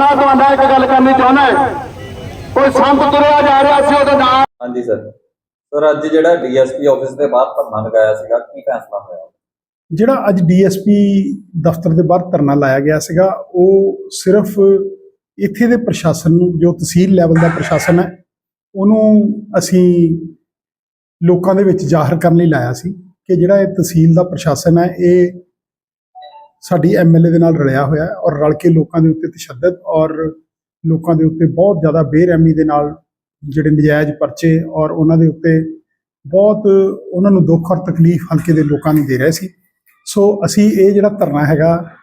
ਮੈਂ ਇੱਕ ਗੱਲ ਕਰਨੀ ਚਾਹੁੰਦਾ ਕੋਈ ਸੰਤ ਤੁਰਿਆ ਜਾ ਰਿਹਾ ਸੀ ਉਹਦੇ ਨਾਲ? ਹਾਂਜੀ ਸਰ। ਸਰ ਅੱਜ ਜਿਹੜਾ ਡੀਐਸਪੀ ਆਫਿਸ ਦੇ ਬਾਹਰ ਧਰਨਾ ਲਗਾਇਆ ਸੀਗਾ ਕੀ ਫੈਸਲਾ ਹੋਇਆ? ਜਿਹੜਾ ਅੱਜ ਡੀਐਸਪੀ ਦਫ਼ਤਰ ਦੇ ਬਾਹਰ ਧਰਨਾ ਲਾਇਆ ਗਿਆ ਸੀਗਾ ਉਹ ਸਿਰਫ ਇੱਥੇ ਦੇ ਪ੍ਰਸ਼ਾਸਨ ਨੂੰ ਜੋ ਤਹਿਸੀਲ ਲੈਵਲ ਦਾ ਪ੍ਰਸ਼ਾਸਨ ਹੈ ਉਹਨੂੰ ਅਸੀਂ ਲੋਕਾਂ ਦੇ ਵਿੱਚ ਜ਼ਾਹਰ ਕਰਨ ਲਈ ਲਾਇਆ ਸੀ ਕਿ ਜਿਹੜਾ ਇਹ ਤਹਿਸੀਲ ਦਾ ਪ੍ਰਸ਼ਾਸਨ ਹੈ ਇਹ ਸਾਡੀ ਐਮਐਲਏ ਦੇ ਨਾਲ ਰਲਿਆ ਹੋਇਆ ਹੈ ਔਰ ਰਲ ਕੇ ਲੋਕਾਂ ਦੇ ਉੱਤੇ ਤਸ਼ੱਦਦ ਔਰ ਲੋਕਾਂ ਦੇ ਉੱਤੇ ਬਹੁਤ ਜ਼ਿਆਦਾ ਬੇਰਹਿਮੀ ਦੇ ਨਾਲ ਜਿਹੜੇ ਨਜਾਇਜ਼ ਪਰਚੇ ਔਰ ਉਹਨਾਂ ਦੇ ਉੱਤੇ ਬਹੁਤ ਉਹਨਾਂ ਨੂੰ ਦੁੱਖ ਔਰ ਤਕਲੀਫ ਹਲਕੇ ਦੇ ਲੋਕਾਂ ਨੂੰ ਦੇ ਰਹੇ ਸੀ। ਸੋ ਅਸੀਂ ਇਹ ਜਿਹੜਾ ਧਰਨਾ ਹੈਗਾ,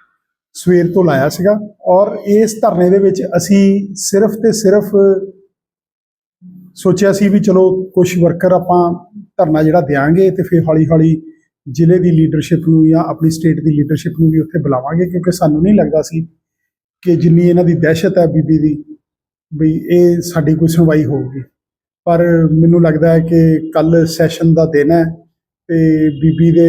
ਸਵੇਰ ਤੋਂ ਲਾਇਆ ਸੀਗਾ ਔਰ ਇਸ ਧਰਨੇ ਦੇ ਵਿੱਚ ਅਸੀਂ ਸਿਰਫ ਤੇ ਸਿਰਫ ਸੋਚਿਆ ਸੀ ਵੀ ਚਲੋ ਕੁਝ ਵਰਕਰ ਆਪਾਂ ਧਰਨਾ ਜਿਹੜਾ ਦਿਆਂਗੇ ਤੇ ਫਿਰ ਹੌਲੀ ਹੌਲੀ ਜ਼ਿਲ੍ਹੇ ਦੀ ਲੀਡਰਸ਼ਿਪ ਨੂੰ ਜਾਂ ਆਪਣੀ ਸਟੇਟ ਦੀ ਲੀਡਰਸ਼ਿਪ ਨੂੰ ਵੀ ਉੱਥੇ ਬੁਲਾਵਾਂਗੇ, ਕਿਉਂਕਿ ਸਾਨੂੰ ਨਹੀਂ ਲੱਗਦਾ ਸੀ ਕਿ ਜਿੰਨੀ ਇਹਨਾਂ ਦੀ ਦਹਿਸ਼ਤ ਹੈ ਬੀਬੀ ਦੀ ਵੀ ਇਹ ਸਾਡੀ ਕੋਈ ਸੁਣਵਾਈ ਹੋਊਗੀ। ਪਰ ਮੈਨੂੰ ਲੱਗਦਾ ਹੈ ਕਿ ਕੱਲ ਸੈਸ਼ਨ ਦਾ ਦਿਨ ਹੈ ਤੇ ਬੀਬੀ ਦੇ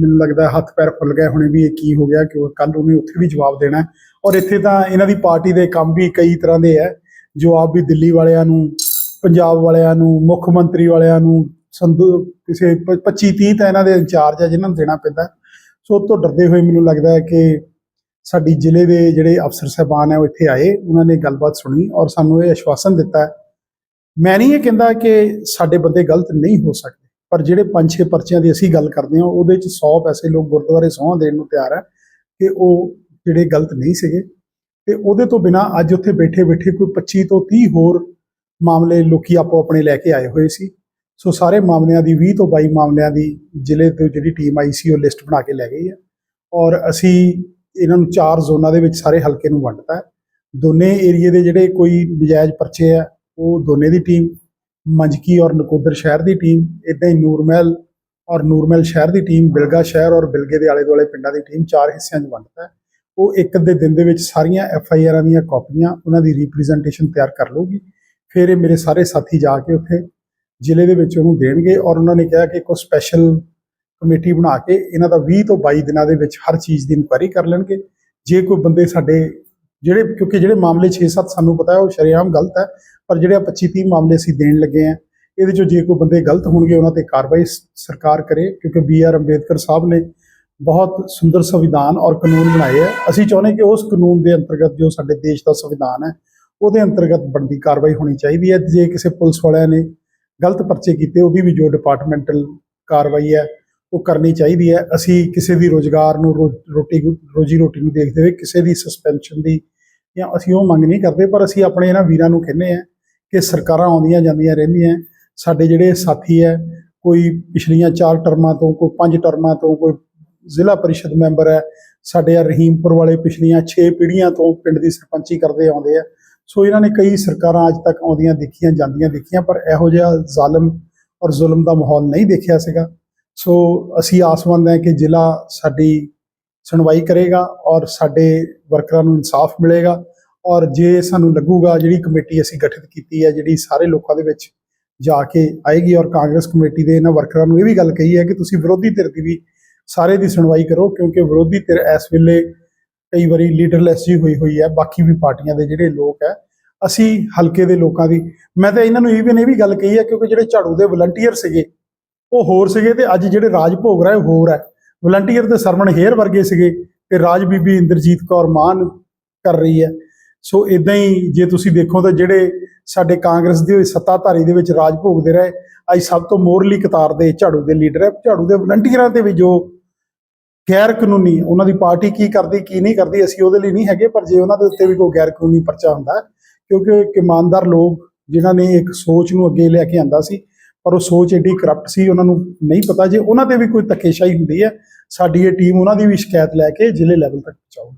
ਮੈਨੂੰ ਲੱਗਦਾ ਹੱਥ ਪੈਰ ਫੁੱਲ ਗਏ ਹੁਣੇ ਵੀ ਇਹ ਕੀ ਹੋ ਗਿਆ ਕਿ ਕੱਲ ਉਹਨੇ ਉੱਥੇ ਵੀ ਜਵਾਬ ਦੇਣਾ ਔਰ ਇੱਥੇ ਤਾਂ ਇਹਨਾਂ ਦੀ ਪਾਰਟੀ ਦੇ ਕੰਮ ਵੀ ਕਈ ਤਰ੍ਹਾਂ ਦੇ ਹੈ ਜਵਾਬ ਵੀ ਦਿੱਲੀ ਵਾਲਿਆਂ ਨੂੰ, ਪੰਜਾਬ ਵਾਲਿਆਂ ਨੂੰ, ਮੁੱਖ ਮੰਤਰੀ ਵਾਲਿਆਂ ਨੂੰ ਸੰਧੂ ਕਿਸੇ 25 30 ਤਾਂ ਇਹਨਾਂ ਦੇ ਇੰਚਾਰਜ ਆ ਜਿਨ੍ਹਾਂ ਨੂੰ ਦੇਣਾ ਪੈਂਦਾ। ਸੋ ਉਹ ਤੋਂ ਡਰਦੇ ਹੋਏ ਮੈਨੂੰ ਲੱਗਦਾ ਹੈ ਕਿ ਸਾਡੀ ਜ਼ਿਲ੍ਹੇ ਦੇ ਜਿਹੜੇ ਅਫਸਰ ਸਾਹਿਬਾਨ ਹੈ ਉਹ ਇੱਥੇ ਆਏ, ਉਹਨਾਂ ਨੇ ਗੱਲਬਾਤ ਸੁਣੀ ਔਰ ਸਾਨੂੰ ਇਹ ਆਸ਼ਵਾਸਨ ਦਿੱਤਾ ਮੈਂ ਨਹੀਂ ਇਹ ਕਹਿੰਦਾ ਕਿ ਸਾਡੇ ਬੰਦੇ ਗਲਤ ਨਹੀਂ ਹੋ ਸਕਦੇ, ਪਰ ਜਿਹੜੇ ਪੰਜ ਛੇ ਪਰਚਿਆਂ ਦੀ ਅਸੀਂ ਗੱਲ ਕਰਦੇ ਹਾਂ, ਉਹਦੇ ਚ 100 ਪੈਸੇ ਲੋਕ ਗੁਰਦੁਆਰੇ ਸਹੁੰ ਦੇਣ ਨੂੰ ਤਿਆਰ ਹੈ ਕਿ ਉਹ ਜਿਹੜੇ ਗਲਤ ਨਹੀਂ ਸੀਗੇ। ਤੇ ਉਹਦੇ ਤੋਂ ਬਿਨਾ ਅੱਜ ਉੱਥੇ ਬੈਠੇ ਬੈਠੇ ਕੋਈ 25 ਤੋਂ 30 ਹੋਰ ਮਾਮਲੇ ਲੋਕੀ ਆਪੋ ਆਪਣੇ ਲੈ ਕੇ ਆਏ ਹੋਏ ਸੀ। ਸੋ ਸਾਰੇ ਮਾਮਲਿਆਂ ਦੀ 20 ਤੋਂ 22 ਮਾਮਲਿਆਂ ਦੀ ਜ਼ਿਲ੍ਹੇ ਤੋਂ ਜਿਹੜੀ ਟੀਮ ਆਈ ਸੀ, ਉਹ ਲਿਸਟ ਬਣਾ ਕੇ ਲੈ ਗਈ ਹੈ। ਔਰ ਅਸੀਂ ਇਹਨਾਂ ਨੂੰ ਚਾਰ ਜ਼ੋਨਾਂ ਦੇ ਵਿੱਚ ਸਾਰੇ ਹਲਕੇ ਨੂੰ ਵੰਡਤਾ ਹੈ। ਦੋਨੇ ਏਰੀਏ ਦੇ ਜਿਹੜੇ ਕੋਈ ਨਜਾਇਜ਼ ਪਰਚੇ ਆ, ਉਹ ਦੋਨੇ ਦੀ ਟੀਮ ਮੰਜਕੀ ਔਰ ਨਕੋਦਰ ਸ਼ਹਿਰ ਦੀ ਟੀਮ ਇਦਾਂ ਹੀ ਨੂਰਮਹਿਲ ਔਰ ਨੂਰਮਹਿਲ ਸ਼ਹਿਰ ਦੀ ਟੀਮ ਬਿਲਗਾ ਸ਼ਹਿਰ ਔਰ ਬਿਲਗੇ ਦੇ ਆਲੇ ਦੁਆਲੇ ਪਿੰਡਾਂ ਦੀ ਟੀਮ ਚਾਰ ਹਿੱਸਿਆਂ 'ਚ ਵੰਡਤਾ ਹੈ। ਉਹ ਇੱਕ ਅੱਧੇ ਦਿਨ ਦੇ ਵਿੱਚ ਸਾਰੀਆਂ ਐਫ ਆਈ ਆਰਾਂ ਦੀਆਂ ਕਾਪੀਆਂ, ਉਹਨਾਂ ਦੀ ਰਿਪਰੈਜ਼ੈਂਟੇਸ਼ਨ ਤਿਆਰ ਕਰ ਲਊਗੀ। ਫਿਰ ਇਹ ਮੇਰੇ ਸਾਰੇ ਸਾਥੀ ਜਾ ਕੇ ਉੱਥੇ ਜ਼ਿਲ੍ਹੇ ਦੇ ਵਿੱਚ ਉਹਨੂੰ ਦੇਣਗੇ ਔਰ ਉਹਨਾਂ ਨੇ ਕਿਹਾ ਕਿ ਕੋਈ ਸਪੈਸ਼ਲ ਕਮੇਟੀ ਬਣਾ ਕੇ ਇਹਨਾਂ ਦਾ 20 ਤੋਂ 22 ਦਿਨਾਂ ਦੇ ਵਿੱਚ ਹਰ ਚੀਜ਼ ਦੀ ਇਨਕੁਆਇਰੀ ਕਰ ਲੈਣਗੇ। ਜੇ ਕੋਈ ਬੰਦੇ ਸਾਡੇ ਜਿਹੜੇ, ਕਿਉਂਕਿ ਜਿਹੜੇ ਮਾਮਲੇ 6-7 ਸਾਨੂੰ ਪਤਾ ਹੈ, ਉਹ ਸ਼ਰੇਆਮ ਗਲਤ ਹੈ, ਪਰ ਜਿਹੜੇ 25-30 ਮਾਮਲੇ ਅਸੀਂ ਦੇਣ ਲੱਗੇ ਆ ਇਹਦੇ ਚੋਂ ਜੇ ਕੋਈ ਬੰਦੇ ਗਲਤ ਹੋਣਗੇ, ਉਹਨਾਂ ਤੇ ਕਾਰਵਾਈ ਸਰਕਾਰ ਕਰੇ, ਕਿਉਂਕਿ ਬੀ ਆਰ ਅੰਬੇਦਕਰ ਸਾਹਿਬ ਨੇ ਬਹੁਤ ਸੁੰਦਰ ਸੰਵਿਧਾਨ ਔਰ ਕਾਨੂੰਨ ਬਣਾਏ ਆ ਅਸੀਂ ਚਾਹੁੰਦੇ ਕਿ ਉਸ ਕਾਨੂੰਨ ਦੇ ਅੰਤਰਗਤ ਜੋ ਸਾਡੇ ਦੇਸ਼ ਦਾ ਸੰਵਿਧਾਨ ਹੈ, ਉਹਦੇ ਅੰਤਰਗਤ ਬਣਦੀ ਕਾਰਵਾਈ ਹੋਣੀ ਚਾਹੀਦੀ ਹੈ। ਜੇ ਕਿਸੇ ਪੁਲਿਸ ਵਾਲਿਆਂ ਨੇ ਗਲਤ ਪਰਚੇ ਕੀਤੇ, ਉਹਦੀ ਵੀ ਜੋ ਡਿਪਾਰਟਮੈਂਟਲ ਕਾਰਵਾਈ ਹੈ, ਉਹ ਕਰਨੀ ਚਾਹੀਦੀ ਹੈ। ਅਸੀਂ ਕਿਸੇ ਦੀ ਰੋਜ਼ਗਾਰ ਨੂੰ ਰੋ- ਰੋਟੀ ਰੋਜੀ ਰੋਟੀ ਨੂੰ ਦੇਖਦੇ ਹੋਏ ਕਿਸੇ ਦੀ ਸਸਪੈਂਸ਼ਨ ਦੀ ਜਾਂ ਅਸੀਂ ਉਹ ਮੰਗ ਨਹੀਂ ਕਰਦੇ, ਪਰ ਅਸੀਂ ਆਪਣੇ ਇਹਨਾਂ ਵੀਰਾਂ ਨੂੰ ਕਹਿੰਦੇ ਆ ਕਿ ਸਰਕਾਰਾਂ ਆਉਂਦੀਆਂ ਜਾਂਦੀਆਂ ਰਹਿੰਦੀਆਂ। ਸਾਡੇ ਜਿਹੜੇ ਸਾਥੀ ਹੈ, ਕੋਈ ਪਿਛਲੀਆਂ ਚਾਰ ਟਰਮਾਂ ਤੋਂ, ਕੋਈ ਪੰਜ ਟਰਮਾਂ ਤੋਂ, ਕੋਈ ਜ਼ਿਲ੍ਹਾ ਪਰਿਸ਼ਦ ਮੈਂਬਰ ਹੈ, ਸਾਡੇ ਆ ਰਹੀਮਪੁਰ ਵਾਲੇ ਪਿਛਲੀਆਂ 6 ਪੀੜ੍ਹੀਆਂ ਤੋਂ ਪਿੰਡ ਦੀ ਸਰਪੰਚੀ ਕਰਦੇ ਆਉਂਦੇ ਆ। ਸੋ ਇਹਨਾਂ ਨੇ ਕਈ ਸਰਕਾਰਾਂ ਅੱਜ ਤੱਕ ਆਉਂਦੀਆਂ ਦੇਖੀਆਂ, ਜਾਂਦੀਆਂ ਦੇਖੀਆਂ, ਪਰ ਇਹੋ ਜਿਹਾ ਜ਼ਾਲਮ ਔਰ ਜ਼ੁਲਮ ਦਾ ਮਾਹੌਲ ਨਹੀਂ ਦੇਖਿਆ ਸੀਗਾ। ਸੋ ਅਸੀਂ ਆਸਵੰਦ ਹਾਂ ਕਿ ਜ਼ਿਲ੍ਹਾ ਸਾਡੀ ਸੁਣਵਾਈ ਕਰੇਗਾ ਔਰ ਸਾਡੇ ਵਰਕਰਾਂ ਨੂੰ ਇਨਸਾਫ ਮਿਲੇਗਾ ਔਰ ਜੇ ਸਾਨੂੰ ਲੱਗੂਗਾ ਜਿਹੜੀ ਕਮੇਟੀ ਅਸੀਂ ਗਠਿਤ ਕੀਤੀ ਹੈ, ਜਿਹੜੀ ਸਾਰੇ ਲੋਕਾਂ ਦੇ ਵਿੱਚ ਜਾ ਕੇ ਆਏਗੀ ਔਰ ਕਾਂਗਰਸ ਕਮੇਟੀ ਦੇ ਇਹਨਾਂ ਵਰਕਰਾਂ ਨੂੰ ਇਹ ਵੀ ਗੱਲ ਕਹੀ ਹੈ ਕਿ ਤੁਸੀਂ ਵਿਰੋਧੀ ਧਿਰ ਦੀ ਵੀ ਸਾਰੇ ਦੀ ਸੁਣਵਾਈ ਕਰੋ ਕਿਉਂਕਿ ਵਿਰੋਧੀ ਧਿਰ ਇਸ ਵੇਲੇ ਕਈ ਵਾਰੀ ਲੀਡਰਲੈਸ ਜੀ ਹੋਈ ਹੋਈ ਹੈ, ਬਾਕੀ ਵੀ ਪਾਰਟੀਆਂ ਦੇ ਜਿਹੜੇ ਲੋਕ ਹੈ, ਅਸੀਂ ਹਲਕੇ ਦੇ ਲੋਕਾਂ ਦੀ, ਮੈਂ ਤਾਂ ਇਹਨਾਂ ਨੂੰ ਇਹ ਵੀ ਇਹ ਵੀ ਗੱਲ ਕਹੀ ਹੈ ਕਿਉਂਕਿ ਜਿਹੜੇ ਝਾੜੂ ਦੇ ਵਲੰਟੀਅਰ ਸੀਗੇ, ਉਹ ਹੋਰ ਸੀਗੇ ਤੇ ਅੱਜ ਜਿਹੜੇ ਰਾਜ ਭੋਗ ਰਹੇ ਹੋਰ ਹੈ। ਵਲੰਟੀਅਰ ਤੇ ਸਰਵਣ ਹੇਰ ਵਰਗੇ ਸੀਗੇ ਤੇ ਰਾਜ ਬੀਬੀ ਇੰਦਰਜੀਤ ਕੌਰ ਮਾਨ ਕਰ ਰਹੀ ਹੈ। ਸੋ ਇਦਾਂ ਹੀ ਜੇ ਤੁਸੀਂ ਦੇਖੋ ਤਾਂ ਜਿਹੜੇ ਸਾਡੇ ਕਾਂਗਰਸ ਦੇ ਸੱਤਾਧਾਰੀ ਦੇ ਵਿੱਚ ਰਾਜ ਭੋਗਦੇ ਰਹੇ, ਅੱਜ ਸਭ ਤੋਂ ਮੋਰਲੀ ਕਤਾਰ ਦੇ ਝਾੜੂ ਦੇ ਲੀਡਰ ਹੈ। ਝਾੜੂ ਦੇ ਵਲੰਟੀਅਰਾਂ ਤੇ ਵੀ ਜੋ ਗੈਰ ਕਾਨੂੰਨੀ ਉਹਨਾਂ ਦੀ ਪਾਰਟੀ ਕੀ ਕਰਦੀ ਕੀ ਨਹੀਂ ਕਰਦੀ ਅਸੀਂ ਉਹਦੇ ਲਈ ਨਹੀਂ ਹੈਗੇ ਪਰ ਜੇ ਉਹਨਾਂ ਦੇ ਉੱਤੇ ਵੀ ਕੋਈ ਗੈਰ ਕਾਨੂੰਨੀ ਪਰਚਾ ਹੁੰਦਾ ਹੈ, ਕਿਉਂਕਿ ਇੱਕ ਇਮਾਨਦਾਰ ਲੋਕ ਜਿਨ੍ਹਾਂ ਨੇ ਇੱਕ ਸੋਚ ਨੂੰ ਅੱਗੇ ਲੈ ਕੇ ਆਂਦਾ ਸੀ ਪਰ ਉਹ ਸੋਚ ਏਡੀ ਕਰਪਟ ਸੀ ਉਹਨਾਂ ਨੂੰ ਨਹੀਂ ਪਤਾ ਜੇ ਉਹਨਾਂ ਤੇ ਵੀ ਕੋਈ ਧੱਕੇਸ਼ਾਹੀ ਹੁੰਦੀ ਹੈ ਸਾਡੀ ਇਹ ਟੀਮ ਉਹਨਾਂ ਦੀ ਵੀ ਸ਼ਿਕਾਇਤ ਲੈ ਕੇ ਜ਼ਿਲ੍ਹੇ ਲੈਵਲ ਤੱਕ ਪਹੁੰਚਾਊਗੀ।